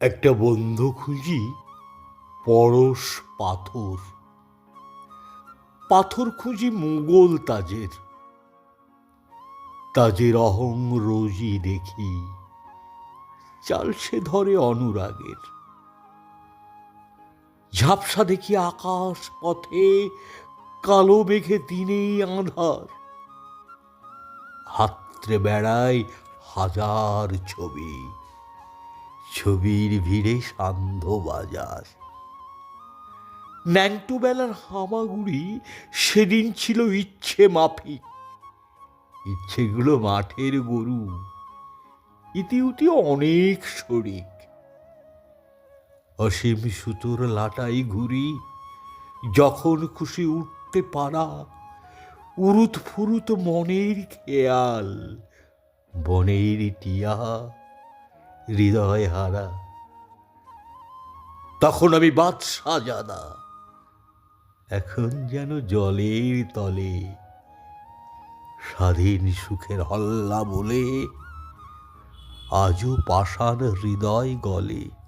একটা বন্ধু খুঁজি, পরশ পাথর। পাথর খুঁজি মুগল তাজের। তাজের অহং রোজই দেখি, চাল সে ধরে অনুরাগের। ঝাপসা দেখি আকাশ পথে, কালো মেঘে দিনেই আঁধার। হাতরে বেড়ায় হাজার ছবি। ছবির ভিড়ে সান্ধ্য বাজার। ন্যাংটো বেলার হামাগুড়ি সেদিন ছিল ইচ্ছে মাফিক। ইচ্ছেগুলো মাঠের গরু। ইতিউতি অনেক শরিক। অসীম সুতোর লাটাই ঘুরি, যখন খুশি উঠতে পারা, উরুত ফুরুত মনের খেয়াল, বনের টিয়া হৃদয় হারা। তখন আমি বাদশা জানা। এখন যেন জলের তলে স্বাধীন সুখের হল্লা বলে আজও পাষাণ হৃদয় গলে।